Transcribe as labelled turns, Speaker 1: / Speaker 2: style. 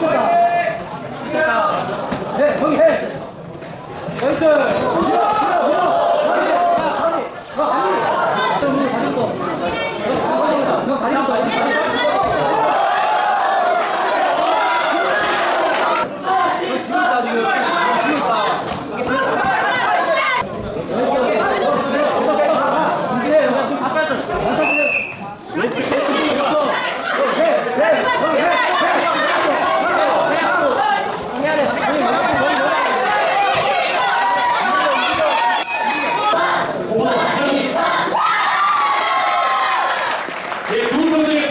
Speaker 1: Yeah. 네, 형이 해. 나이스. 박지훈 선수의